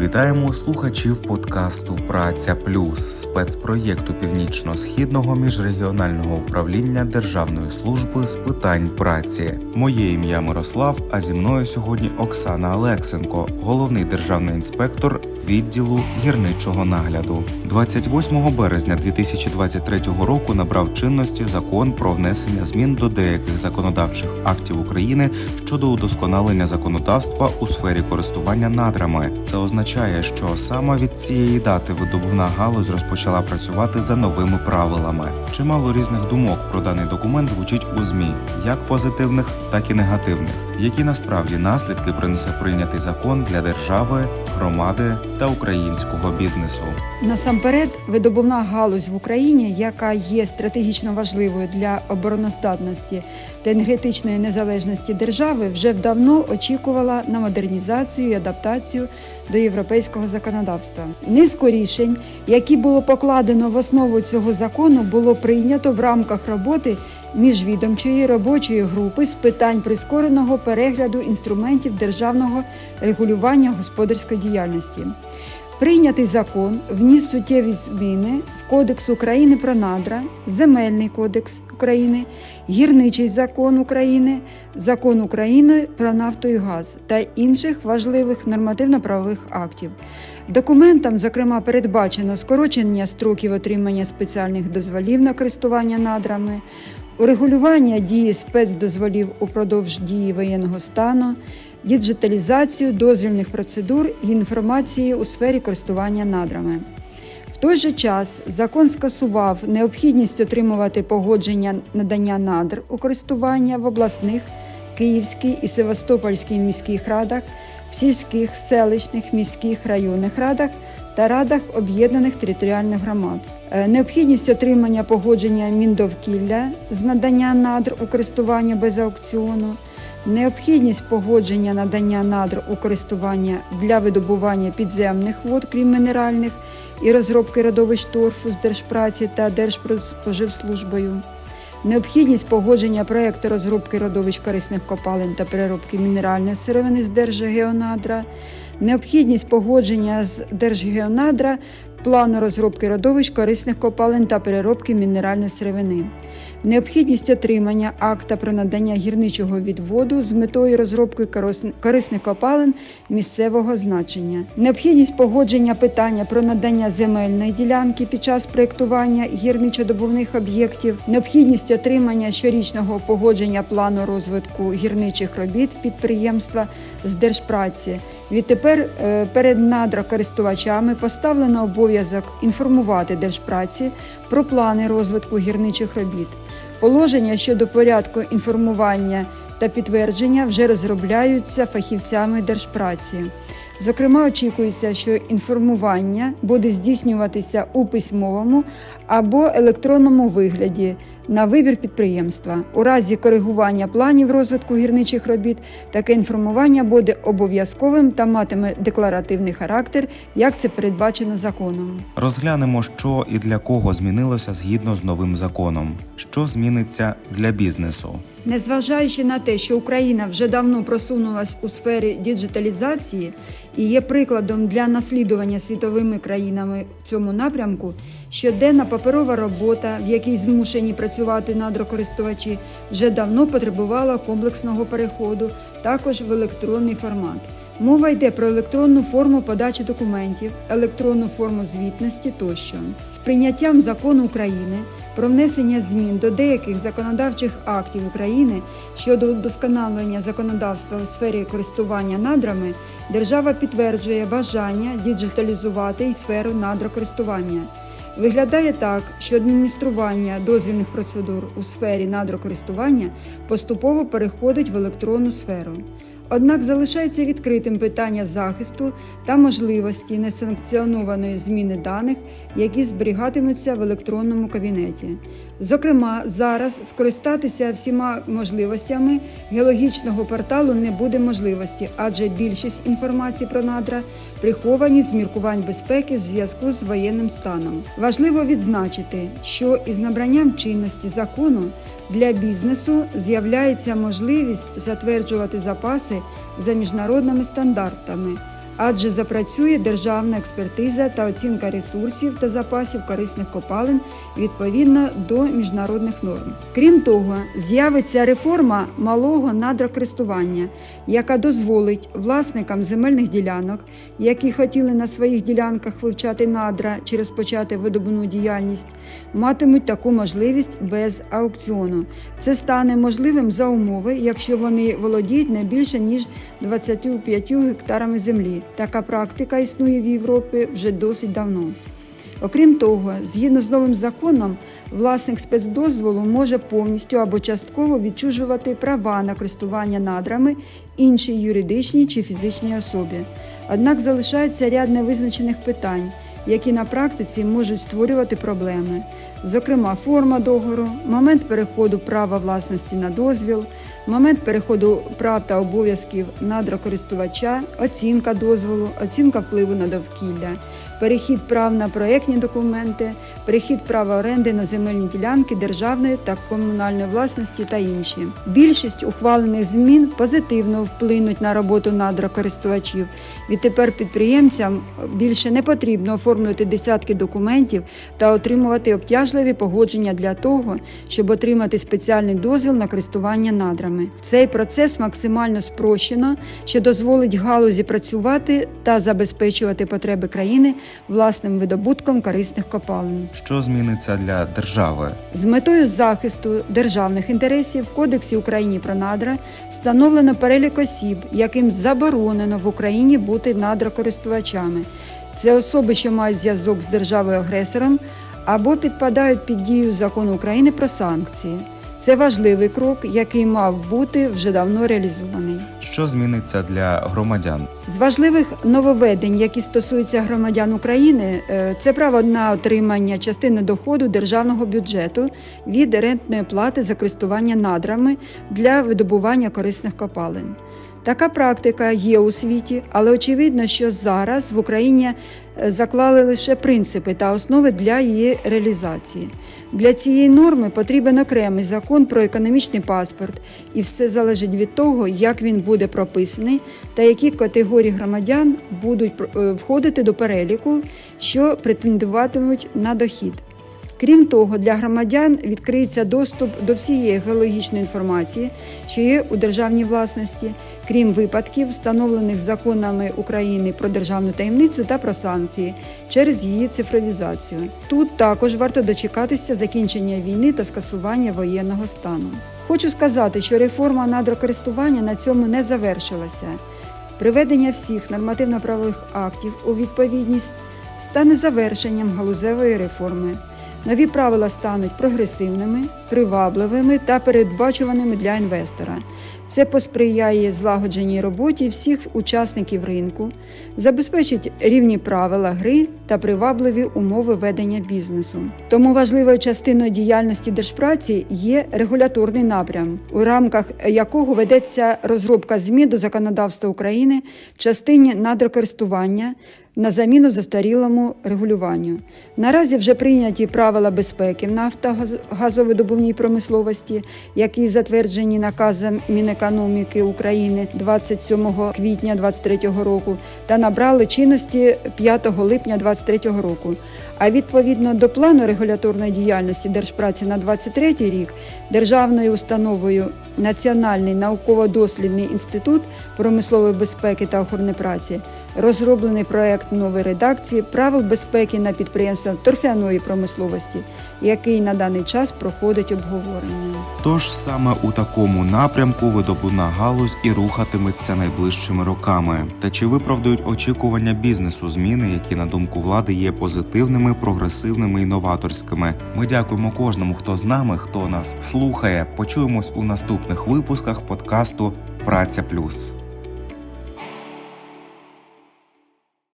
Вітаємо слухачів подкасту Праця Плюс спецпроєкту Північно-східного міжрегіонального управління Державної служби з питань праці. Моє ім'я Мирослав. А зі мною сьогодні Оксана Олексенко, головний державний інспектор відділу гірничого нагляду. 28 березня 2023 року набрав чинності закон про внесення змін до деяких законодавчих актів України щодо удосконалення законодавства у сфері користування надрами. Це означає, що саме від цієї дати видобувна галузь розпочала працювати за новими правилами. Чимало різних думок про даний документ звучить у змі, як позитивних, так і негативних. Які насправді наслідки принесе прийнятий закон для держави, громади та українського бізнесу? Насамперед, видобувна галузь в Україні, яка є стратегічно важливою для обороноздатності та енергетичної незалежності держави, вже давно очікувала на модернізацію і адаптацію до європейського законодавства. Низку рішень, які було покладено в основу цього закону, було прийнято в рамках роботи міжвідомчої робочої групи з питань прискореного перегляду інструментів державного регулювання господарської діяльності. Прийнятий закон вніс суттєві зміни в Кодекс України про надра, Земельний кодекс України, Гірничий закон України, Закон України про нафту і газ та інших важливих нормативно-правових актів. Документам, зокрема, передбачено скорочення строків отримання спеціальних дозволів на користування надрами, урегулювання дії спецдозволів упродовж дії воєнного стану, діджиталізацію дозвільних процедур і інформації у сфері користування надрами. В той же час закон скасував необхідність отримувати погодження надання надр у користування в обласних, Київській і Севастопольській міських радах, в сільських, селищних, міських районних радах та радах об'єднаних територіальних громад. Е, Необхідність отримання погодження міндовкілля з надання надр у користування без аукціону, необхідність погодження надання надр у користування для видобування підземних вод, крім мінеральних, і розробки родовищ торфу з Держпраці та Держпродспоживслужбою, необхідність погодження проекту розробки родовищ корисних копалин та переробки мінеральної сировини з Держгеонадра, необхідність погодження з Держгеонадра плану розробки родовищ корисних копалин та переробки мінеральної сировини. Необхідність отримання акта про надання гірничого відводу з метою розробки корисних копалин місцевого значення. Необхідність погодження питання про надання земельної ділянки під час проєктування гірничодобувних об'єктів. Необхідність отримання щорічного погодження плану розвитку гірничих робіт підприємства з держпраці. Відтепер е, перед надрокористувачами поставлено обов'язок інформувати держпраці про плани розвитку гірничих робіт. Положення щодо порядку інформування та підтвердження вже розробляються фахівцями держпраці. Зокрема, очікується, що інформування буде здійснюватися у письмовому або електронному вигляді на вибір підприємства. У разі коригування планів розвитку гірничих робіт таке інформування буде обов'язковим та матиме декларативний характер, як це передбачено законом. Розглянемо, що і для кого змінилося згідно з новим законом, що зміниться для бізнесу. Незважаючи на те, що Україна вже давно просунулась у сфері діджиталізації і є прикладом для наслідування світовими країнами в цьому напрямку, щоденна паперова робота, в якій змушені працювати надрокористувачі, вже давно потребувала комплексного переходу, також в електронний формат. Мова йде про електронну форму подачі документів, електронну форму звітності тощо. З прийняттям закону України про внесення змін до деяких законодавчих актів України щодо удосконалення законодавства у сфері користування надрами, держава підтверджує бажання діджиталізувати і сферу надрокористування. Виглядає так, що адміністрування дозвільних процедур у сфері надрокористування поступово переходить в електронну сферу. Однак залишається відкритим питання захисту та можливості несанкціонованої зміни даних, які зберігатимуться в електронному кабінеті. Зокрема, зараз скористатися всіма можливостями геологічного порталу не буде можливості, адже більшість інформації про надра приховані з міркувань безпеки в зв'язку з воєнним станом. Важливо відзначити, що із набранням чинності закону для бізнесу з'являється можливість затверджувати запаси за міжнародними стандартами, адже запрацює державна експертиза та оцінка ресурсів та запасів корисних копалин відповідно до міжнародних норм. Крім того, з'явиться реформа малого надрокористування, яка дозволить власникам земельних ділянок, які хотіли на своїх ділянках вивчати надра чи розпочати видобувну діяльність, матимуть таку можливість без аукціону. Це стане можливим за умови, якщо вони володіють не більше ніж 25 гектарами землі. Така практика існує в Європі вже досить давно. Окрім того, згідно з новим законом, власник спецдозволу може повністю або частково відчужувати права на користування надрами іншій юридичній чи фізичній особі. Однак залишається ряд невизначених питань, які на практиці можуть створювати проблеми, зокрема, форма договору, момент переходу права власності на дозвіл, момент переходу прав та обов'язків надрокористувача, оцінка дозволу, оцінка впливу на довкілля, перехід прав на проєктні документи, перехід права оренди на земельні ділянки державної та комунальної власності та інші. Більшість ухвалених змін позитивно вплинуть на роботу надрокористувачів. Відтепер підприємцям більше не потрібно оформлювати десятки документів та отримувати обтяжливі погодження для того, щоб отримати спеціальний дозвіл на користування надрами. Цей процес максимально спрощено, що дозволить галузі працювати та забезпечувати потреби країни власним видобутком корисних копалин. Що зміниться для держави? З метою захисту державних інтересів в Кодексі України про надра встановлено перелік осіб, яким заборонено в Україні бути надрокористувачами. Це особи, що мають зв'язок з державою-агресором або підпадають під дію закону України про санкції. Це важливий крок, який мав бути вже давно реалізований. Що зміниться для громадян? З важливих нововведень, які стосуються громадян України, е, це право на отримання частини доходу державного бюджету від рентної плати за користування надрами для видобування корисних копалин. Така практика є у світі, але очевидно, що зараз в Україні е, заклали лише принципи та основи для її реалізації. Для цієї норми потрібен окремий закон про економічний паспорт, і все залежить від того, як він буде прописаний та які категорії громадян будуть е, входити до переліку, що претендуватимуть на дохід. Крім того, для громадян відкриється доступ до всієї геологічної інформації, що є у державній власності, крім випадків, встановлених законами України про державну таємницю та про санкції через її цифровізацію. Тут також варто дочекатися закінчення війни та скасування воєнного стану. Хочу сказати, що реформа надрокористування на цьому не завершилася. Приведення всіх нормативно-правових актів у відповідність стане завершенням галузевої реформи. Нові правила стануть прогресивними, привабливими та передбачуваними для інвестора. Це посприяє злагодженій роботі всіх учасників ринку, забезпечить рівні правила гри та привабливі умови ведення бізнесу. Тому важливою частиною діяльності держпраці є регуляторний напрям, у рамках якого ведеться розробка змін до законодавства України в частині надрокористування на заміну застарілому регулюванню. Наразі вже прийняті правила безпеки в нафтогазовидобувній промисловості, які затверджені наказом Мінекономіки України 27 квітня 2023 року та набрали чинності 5 липня 2023 року. А відповідно до плану регуляторної діяльності Держпраці на 2023 рік державною установою Національний науково-дослідний інститут промислової безпеки та охорони праці розроблений проект нової редакції правил безпеки на підприємствах торфяної промисловості, який на даний час проходить обговорення. Тож саме у такому напрямку видобувна галузь і рухатиметься найближчими роками. Та чи виправдають очікування бізнесу зміни, які на думку влади є позитивними, прогресивними і новаторськими? Ми дякуємо кожному, хто з нами, хто нас слухає. Почуємось у наступних випусках подкасту Праця Плюс.